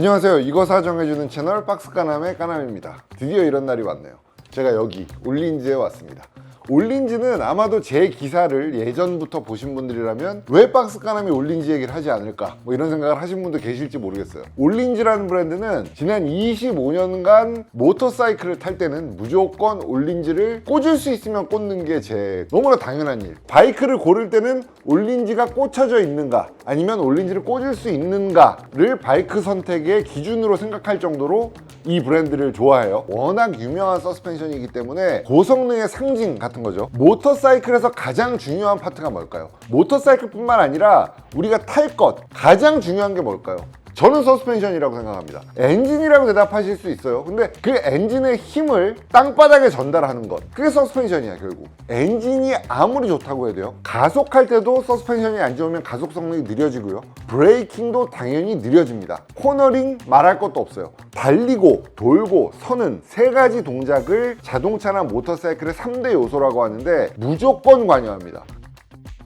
안녕하세요. 이것사 정해주는 채널 박스까남의 까남입니다. 드디어 이런 날이 왔네요. 제가 여기 올린지에 왔습니다. 올린지는 아마도 제 기사를 예전부터 보신 분들이라면 왜 박스까남이 올린지 얘기를 하지 않을까 뭐 이런 생각을 하신 분도 계실지 모르겠어요. 올린지라는 브랜드는 지난 25년간 모터사이클을 탈 때는 무조건 올린지를 꽂을 수 있으면 꽂는 게 제 너무나 당연한 일. 바이크를 고를 때는 올린지가 꽂혀져 있는가 아니면 올린지를 꽂을 수 있는가를 바이크 선택의 기준으로 생각할 정도로 이 브랜드를 좋아해요. 워낙 유명한 서스펜션이기 때문에 고성능의 상징 같은 거죠. 모터사이클에서 가장 중요한 파트가 뭘까요? 모터사이클뿐만 아니라 우리가 탈 것 가장 중요한 게 뭘까요? 저는 서스펜션이라고 생각합니다. 엔진이라고 대답하실 수 있어요. 근데 그 엔진의 힘을 땅바닥에 전달하는 것. 그게 서스펜션이야, 결국. 엔진이 아무리 좋다고 해도요. 가속할 때도 서스펜션이 안 좋으면 가속 성능이 느려지고요. 브레이킹도 당연히 느려집니다. 코너링 말할 것도 없어요. 달리고, 돌고, 서는 세 가지 동작을 자동차나 모터사이클의 3대 요소라고 하는데 무조건 관여합니다.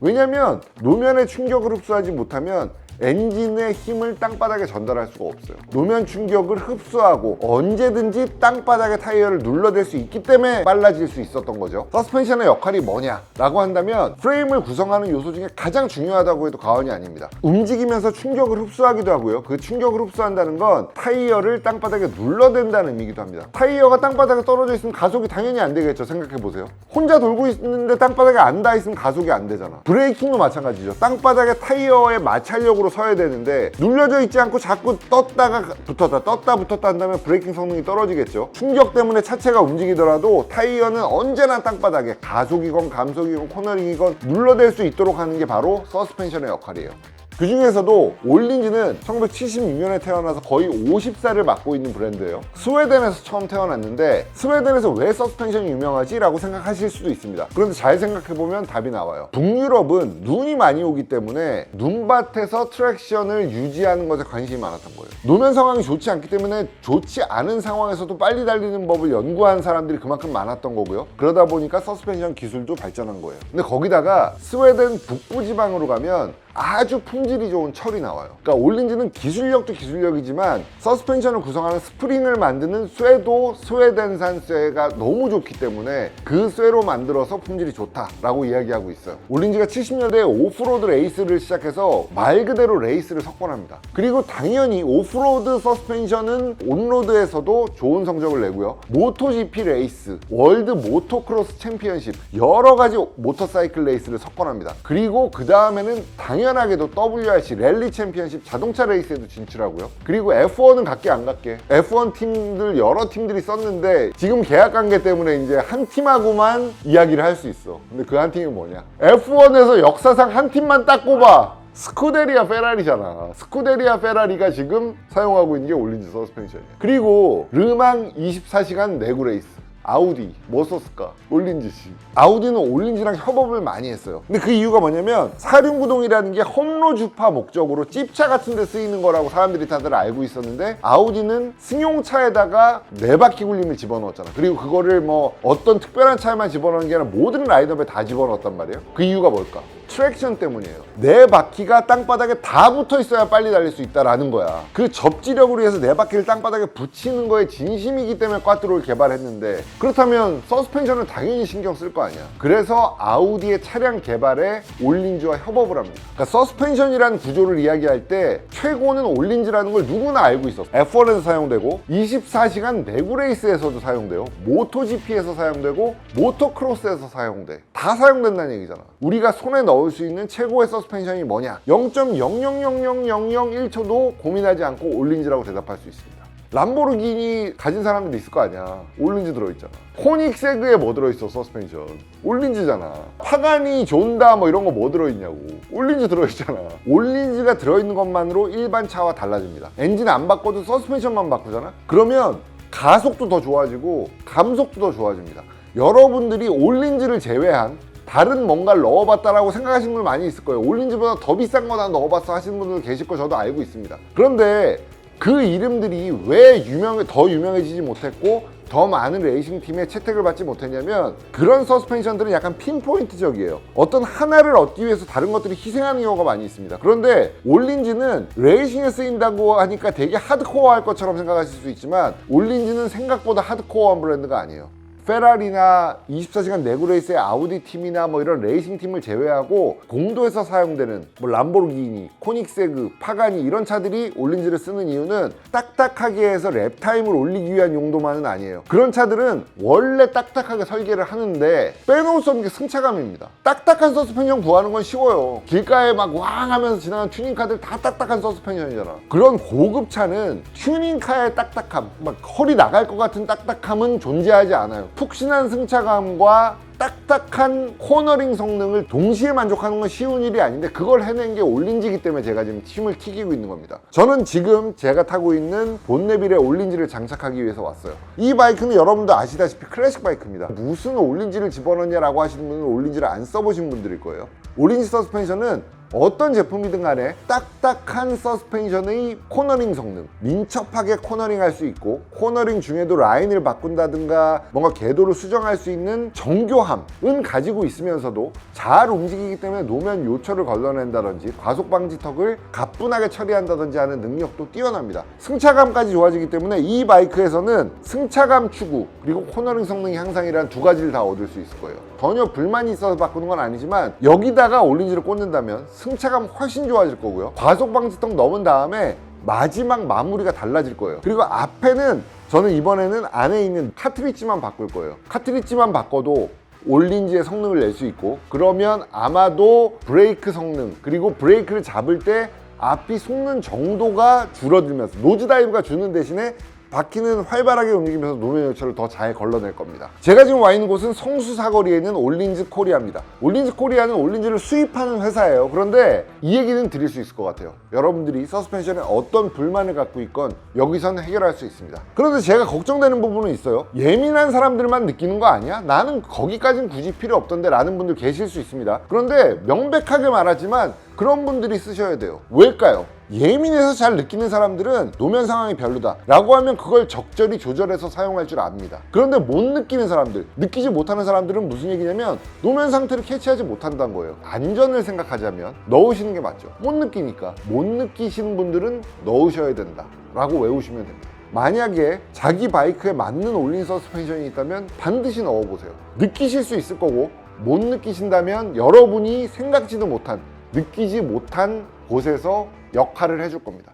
왜냐면 노면의 충격을 흡수하지 못하면 엔진의 힘을 땅바닥에 전달할 수가 없어요. 노면 충격을 흡수하고 언제든지 땅바닥에 타이어를 눌러댈 수 있기 때문에 빨라질 수 있었던 거죠. 서스펜션의 역할이 뭐냐라고 한다면 프레임을 구성하는 요소 중에 가장 중요하다고 해도 과언이 아닙니다. 움직이면서 충격을 흡수하기도 하고요. 그 충격을 흡수한다는 건 타이어를 땅바닥에 눌러댄다는 의미이기도 합니다. 타이어가 땅바닥에 떨어져 있으면 가속이 당연히 안 되겠죠. 생각해 보세요. 혼자 돌고 있는데 땅바닥에 안 닿아 있으면 가속이 안 되잖아. 브레이킹도 마찬가지죠. 땅바닥에 타이어에 마찰력으로 서야 되는데 눌려져 있지 않고 자꾸 떴다가 붙었다 떴다 붙었다 한다면 브레이킹 성능이 떨어지겠죠. 충격 때문에 차체가 움직이더라도 타이어는 언제나 땅바닥에 가속이건 감속이건 코너링이건 눌러댈 수 있도록 하는 게 바로 서스펜션의 역할이에요. 그 중에서도 올린지는 1976년에 태어나서 거의 50살을 맡고 있는 브랜드예요. 스웨덴에서 처음 태어났는데 스웨덴에서 왜 서스펜션이 유명하지? 라고 생각하실 수도 있습니다. 그런데 잘 생각해보면 답이 나와요. 북유럽은 눈이 많이 오기 때문에 눈밭에서 트랙션을 유지하는 것에 관심이 많았던 거예요. 노면 상황이 좋지 않기 때문에 좋지 않은 상황에서도 빨리 달리는 법을 연구한 사람들이 그만큼 많았던 거고요. 그러다 보니까 서스펜션 기술도 발전한 거예요. 근데 거기다가 스웨덴 북부 지방으로 가면 아주 품질이 좋은 철이 나와요. 그러니까 올린지는 기술력도 기술력이지만 서스펜션을 구성하는 스프링을 만드는 쇠도 스웨덴산 쇠가 너무 좋기 때문에 그 쇠로 만들어서 품질이 좋다라고 이야기하고 있어요. 올린지가 70년대에 오프로드 레이스를 시작해서 말 그대로 레이스를 석권합니다. 그리고 당연히 오프로드 서스펜션은 온로드에서도 좋은 성적을 내고요. 모토GP 레이스, 월드 모토크로스 챔피언십 여러 가지 모터사이클 레이스를 석권합니다. 그리고 그 다음에는 당연 하게도 WRC 랠리 챔피언십 자동차 레이스에도 진출하고요. 그리고 F1은 갈게 안 갈게. F1 팀들 여러 팀들이 썼는데 지금 계약 관계 때문에 이제 한 팀하고만 이야기를 할 수 있어. 근데 그 한 팀이 뭐냐? F1에서 역사상 한 팀만 딱 꼽아. 스쿠데리아 페라리잖아. 스쿠데리아 페라리가 지금 사용하고 있는 게 올린지 서스펜션이야. 그리고 르망 24시간 내구 레이스. 아우디 뭐 썼을까? 올린지 씨 아우디는 올린지랑 협업을 많이 했어요 근데 그 이유가 뭐냐면 사륜구동이라는 게 험로 주파 목적으로 찝차 같은 데 쓰이는 거라고 사람들이 다들 알고 있었는데 아우디는 승용차에다가 네 바퀴 굴림을 집어넣었잖아 그리고 그거를 뭐 어떤 특별한 차에만 집어넣는 게 아니라 모든 라인업에 다 집어넣었단 말이에요 그 이유가 뭘까? 트랙션 때문이에요. 네 바퀴가 땅바닥에 다 붙어 있어야 빨리 달릴 수 있다라는 거야. 그 접지력으로 해서 네 바퀴를 땅바닥에 붙이는 거에 진심이기 때문에 꽈트로를 개발했는데 그렇다면 서스펜션은 당연히 신경 쓸 거 아니야. 그래서 아우디의 차량 개발에 올린지와 협업을 합니다. 그러니까 서스펜션이라는 구조를 이야기할 때 최고는 올린지라는 걸 누구나 알고 있었어. F1에서 사용되고 24시간 내구 레이스에서도 사용돼요. 모토GP에서 사용되고 모토크로스에서 사용돼. 다 사용된다는 얘기잖아. 우리가 손에 넣을 수 있는 최고의 서스펜션이 뭐냐? 0.000001초도 고민하지 않고 올린지라고 대답할 수 있습니다. 람보르기니 가진 사람들이 있을 거 아니야. 올린지 들어있잖아. 코닉 세그에 뭐 들어있어, 서스펜션. 올린지잖아. 파가니, 존다 뭐 이런 거 뭐 들어있냐고. 올린지 들어있잖아. 올린지가 들어있는 것만으로 일반 차와 달라집니다. 엔진 안 바꿔도 서스펜션만 바꾸잖아? 그러면 가속도 더 좋아지고 감속도 더 좋아집니다. 여러분들이 올린지를 제외한 다른 뭔가를 넣어봤다라고 생각하시는 분들 많이 있을 거예요. 올린지보다 더 비싼 거나 넣어봤어 하시는 분들 계실 거 저도 알고 있습니다. 그런데 그 이름들이 왜 유명 더 유명해지지 못했고 더 많은 레이싱 팀의 채택을 받지 못했냐면 그런 서스펜션들은 약간 핀포인트적이에요. 어떤 하나를 얻기 위해서 다른 것들이 희생하는 경우가 많이 있습니다. 그런데 올린지는 레이싱에 쓰인다고 하니까 되게 하드코어할 것처럼 생각하실 수 있지만 올린지는 생각보다 하드코어한 브랜드가 아니에요. 페라리나 24시간 내구레이스의 아우디 팀이나 뭐 이런 레이싱 팀을 제외하고 공도에서 사용되는 뭐 람보르기니, 코닉세그, 파가니 이런 차들이 올린지를 쓰는 이유는 딱딱하게 해서 랩타임을 올리기 위한 용도만은 아니에요. 그런 차들은 원래 딱딱하게 설계를 하는데 빼놓을 수 없는 게 승차감입니다. 딱딱한 서스펜션 구하는 건 쉬워요. 길가에 막 왕 하면서 지나가는 튜닝카들 다 딱딱한 서스펜션이잖아. 그런 고급 차는 튜닝카의 딱딱함, 막 허리 나갈 것 같은 딱딱함은 존재하지 않아요. 푹신한 승차감과 딱딱한 코너링 성능을 동시에 만족하는 건 쉬운 일이 아닌데 그걸 해낸 게 올린지기 때문에 제가 지금 팀을 튀기고 있는 겁니다. 저는 지금 제가 타고 있는 본네빌의 올린지를 장착하기 위해서 왔어요. 이 바이크는 여러분도 아시다시피 클래식 바이크입니다. 무슨 올린지를 집어넣냐라고 하시는 분은 올린지를 안 써보신 분들일 거예요. 올린지 서스펜션은 어떤 제품이든 간에 딱딱한 서스펜션의 코너링 성능. 민첩하게 코너링 할 수 있고 코너링 중에도 라인을 바꾼다든가 뭔가 궤도를 수정할 수 있는 정교함은 가지고 있으면서도 잘 움직이기 때문에 노면 요철을 걸러낸다든지 과속 방지턱을 가뿐하게 처리한다든지 하는 능력도 뛰어납니다. 승차감까지 좋아지기 때문에 이 바이크에서는 승차감 추구 그리고 코너링 성능 향상이라는 두 가지를 다 얻을 수 있을 거예요. 전혀 불만이 있어서 바꾸는 건 아니지만 여기다가 올린지를 꽂는다면 승차감 훨씬 좋아질 거고요. 과속 방지턱 넘은 다음에 마지막 마무리가 달라질 거예요. 그리고 앞에는 저는 이번에는 안에 있는 카트리지만 바꿀 거예요. 카트리지만 바꿔도 올린지의 성능을 낼 수 있고 그러면 아마도 브레이크 성능 그리고 브레이크를 잡을 때 앞이 속는 정도가 줄어들면서 노즈 다이브가 주는 대신에 바퀴는 활발하게 움직이면서 노면 요철을 더잘 걸러낼 겁니다. 제가 지금 와 있는 곳은 성수 사거리에 있는 올린즈 코리아입니다. 올린즈 코리아는 올린즈를 수입하는 회사예요. 그런데 이 얘기는 드릴 수 있을 것 같아요. 여러분들이 서스펜션에 어떤 불만을 갖고 있건 여기서는 해결할 수 있습니다. 그런데 제가 걱정되는 부분은 있어요. 예민한 사람들만 느끼는 거 아니야? 나는 거기까진 굳이 필요 없던데 라는 분들 계실 수 있습니다. 그런데 명백하게 말하지만 그런 분들이 쓰셔야 돼요. 왜일까요? 예민해서 잘 느끼는 사람들은 노면 상황이 별로다 라고 하면 그걸 적절히 조절해서 사용할 줄 압니다. 그런데 못 느끼는 사람들 느끼지 못하는 사람들은 무슨 얘기냐면 노면 상태를 캐치하지 못한다는 거예요. 안전을 생각하자면 넣으시는 게 맞죠. 못 느끼니까. 못 느끼시는 분들은 넣으셔야 된다 라고 외우시면 됩니다. 만약에 자기 바이크에 맞는 올린 서스펜션이 있다면 반드시 넣어보세요. 느끼실 수 있을 거고 못 느끼신다면 여러분이 생각지도 못한 느끼지 못한 곳에서 역할을 해줄 겁니다.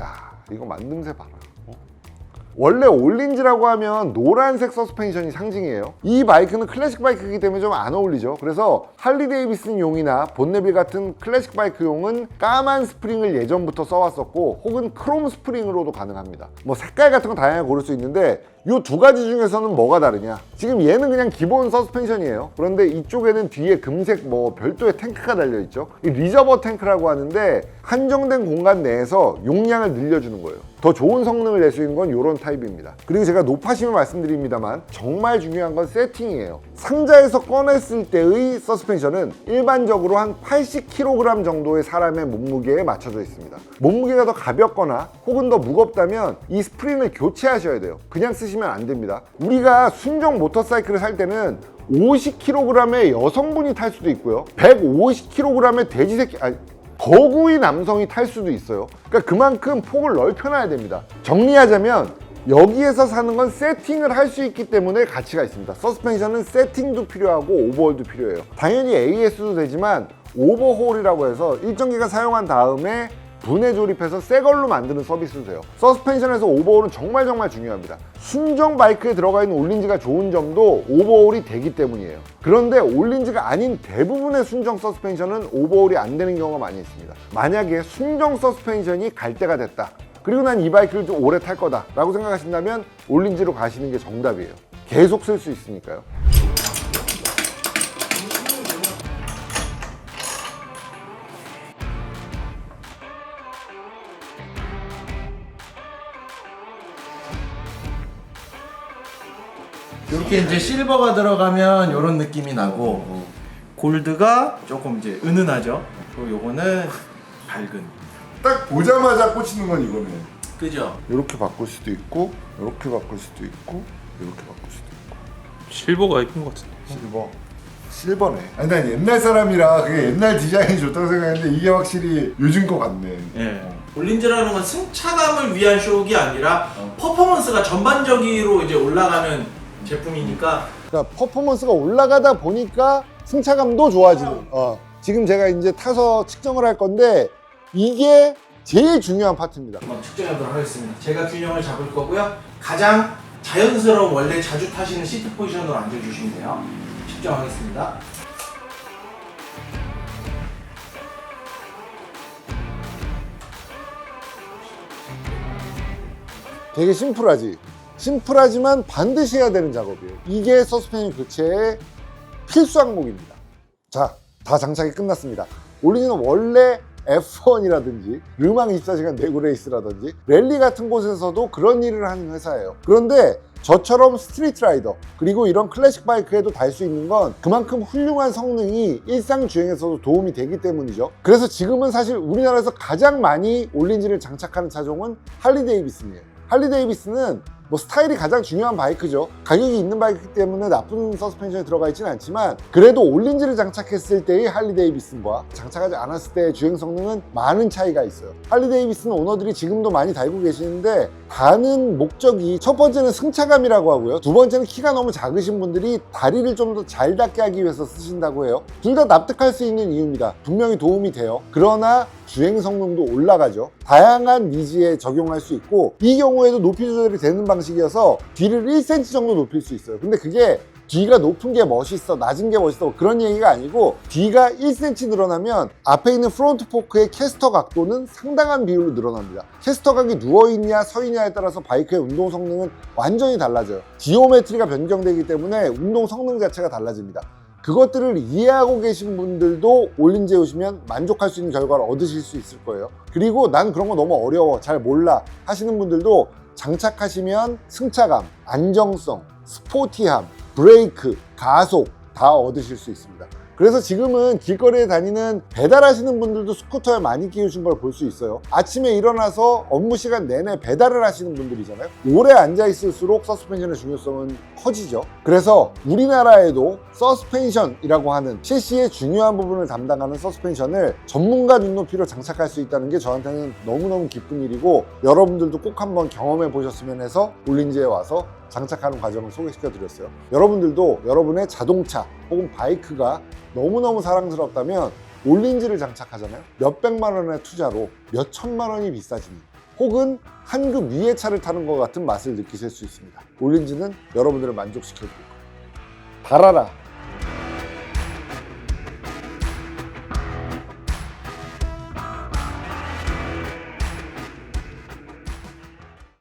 야, 이거 만듦새 봐라. 어? 원래 올린지라고 하면 노란색 서스펜션이 상징이에요. 이 바이크는 클래식 바이크이기 때문에 좀 안 어울리죠. 그래서 할리 데이비슨 용이나 본네빌 같은 클래식 바이크용은 까만 스프링을 예전부터 써왔었고 혹은 크롬 스프링으로도 가능합니다. 뭐 색깔 같은 건 다양하게 고를 수 있는데 이 두 가지 중에서는 뭐가 다르냐? 지금 얘는 그냥 기본 서스펜션이에요. 그런데 이쪽에는 뒤에 금색 뭐 별도의 탱크가 달려 있죠. 이 리저버 탱크라고 하는데 한정된 공간 내에서 용량을 늘려주는 거예요. 더 좋은 성능을 낼 수 있는 건 이런 타입입니다. 그리고 제가 높아심을 말씀드립니다만 정말 중요한 건 세팅이에요. 상자에서 꺼냈을 때의 서스펜션은 일반적으로 한 80kg 정도의 사람의 몸무게에 맞춰져 있습니다. 몸무게가 더 가볍거나 혹은 더 무겁다면 이 스프링을 교체하셔야 돼요. 그냥 쓰시 면 안 됩니다. 우리가 순정 모터사이클을 살 때는 50kg의 여성분이 탈 수도 있고요. 150kg의 돼지 새끼 아니 거구의 남성이 탈 수도 있어요. 그러니까 그만큼 폭을 넓혀놔야 됩니다. 정리하자면 여기에서 사는 건 세팅을 할 수 있기 때문에 가치가 있습니다. 서스펜션은 세팅도 필요하고 오버홀도 필요해요. 당연히 AS도 되지만 오버홀이라고 해서 일정 기간 사용한 다음에 분해 조립해서 새 걸로 만드는 서비스도 돼요. 서스펜션에서 오버홀은 정말 정말 중요합니다. 순정 바이크에 들어가 있는 올린지가 좋은 점도 오버홀이 되기 때문이에요. 그런데 올린지가 아닌 대부분의 순정 서스펜션은 오버홀이 안 되는 경우가 많이 있습니다. 만약에 순정 서스펜션이 갈 때가 됐다. 그리고 난 이 바이크를 좀 오래 탈 거다 라고 생각하신다면 올린지로 가시는 게 정답이에요. 계속 쓸 수 있으니까요. 이렇게 이제 실버가 들어가면 이런 느낌이 나고 골드가 조금 이제 은은하죠. 그리고 요거는 밝은. 딱 보자마자 꽂히는 건 이거네. 그죠? 이렇게 바꿀 수도 있고 이렇게 바꿀 수도 있고 이렇게 바꿀 수도 있고 실버가 예쁜 것 같은데 실버. 실버네. 아니 난 옛날 사람이라 그게 옛날 디자인이 좋다고 생각했는데 이게 확실히 요즘 거 같네. 예. 올린즈라는 건 승차감을 위한 쇼기 아니라 퍼포먼스가 전반적으로 이제 올라가는 제품이니까 그러니까 퍼포먼스가 올라가다 보니까 승차감도 좋아지는. 어. 지금 제가 이제 타서 측정을 할 건데 이게 제일 중요한 파트입니다. 한번 측정해보도록 하겠습니다. 제가 균형을 잡을 거고요. 가장 자연스러운 원래 자주 타시는 시트 포지션으로 앉아주시면 돼요. 측정하겠습니다. 되게 심플하지. 심플하지만 반드시 해야 되는 작업이에요. 이게 서스펜션 교체의 필수 항목입니다. 자, 다 장착이 끝났습니다. 올리는 원래 F1이라든지 르망 24시간 내구 레이스라든지 랠리 같은 곳에서도 그런 일을 하는 회사예요. 그런데 저처럼 스트리트 라이더 그리고 이런 클래식 바이크에도 달 수 있는 건 그만큼 훌륭한 성능이 일상 주행에서도 도움이 되기 때문이죠. 그래서 지금은 사실 우리나라에서 가장 많이 올린지를 장착하는 차종은 할리 데이비슨이에요. 할리 데이비스는 뭐 스타일이 가장 중요한 바이크죠. 가격이 있는 바이크 때문에 나쁜 서스펜션이 들어가 있지는 않지만 그래도 올린지를 장착했을 때의 할리 데이비슨과 장착하지 않았을 때의 주행 성능은 많은 차이가 있어요. 할리 데이비슨 오너들이 지금도 많이 달고 계시는데 다는 목적이 첫 번째는 승차감이라고 하고요. 두 번째는 키가 너무 작으신 분들이 다리를 좀 더 잘 닿게 하기 위해서 쓰신다고 해요. 둘 다 납득할 수 있는 이유입니다. 분명히 도움이 돼요. 그러나 주행 성능도 올라가죠. 다양한 니즈에 적용할 수 있고 이 경우에도 높이 조절이 되는 방식이어서 뒤를 1cm 정도 높일 수 있어요. 근데 그게 뒤가 높은 게 멋있어, 낮은 게 멋있어 뭐 그런 얘기가 아니고 뒤가 1cm 늘어나면 앞에 있는 프론트 포크의 캐스터 각도는 상당한 비율로 늘어납니다. 캐스터 각이 누워있냐 서있냐에 따라서 바이크의 운동 성능은 완전히 달라져요. 지오메트리가 변경되기 때문에 운동 성능 자체가 달라집니다. 그것들을 이해하고 계신 분들도 올린지에 오시면 만족할 수 있는 결과를 얻으실 수 있을 거예요. 그리고 난 그런 거 너무 어려워, 잘 몰라 하시는 분들도 장착하시면 승차감, 안정성, 스포티함, 브레이크, 가속 다 얻으실 수 있습니다. 그래서 지금은 길거리에 다니는 배달하시는 분들도 스쿠터에 많이 끼우신 걸 볼 수 있어요. 아침에 일어나서 업무 시간 내내 배달을 하시는 분들이잖아요. 오래 앉아 있을수록 서스펜션의 중요성은 커지죠. 그래서 우리나라에도 서스펜션이라고 하는 CC의 중요한 부분을 담당하는 서스펜션을 전문가 눈높이로 장착할 수 있다는 게 저한테는 너무너무 기쁜 일이고 여러분들도 꼭 한번 경험해 보셨으면 해서 올린지에 와서 장착하는 과정을 소개시켜 드렸어요. 여러분들도 여러분의 자동차 혹은 바이크가 너무너무 사랑스럽다면 올린지를 장착하잖아요. 몇백만 원의 투자로 몇 천만 원이 비싸지니 혹은 한 급 위의 차를 타는 것 같은 맛을 느끼실 수 있습니다. 올린지는 여러분들을 만족시켜 드릴 거예요. 달아라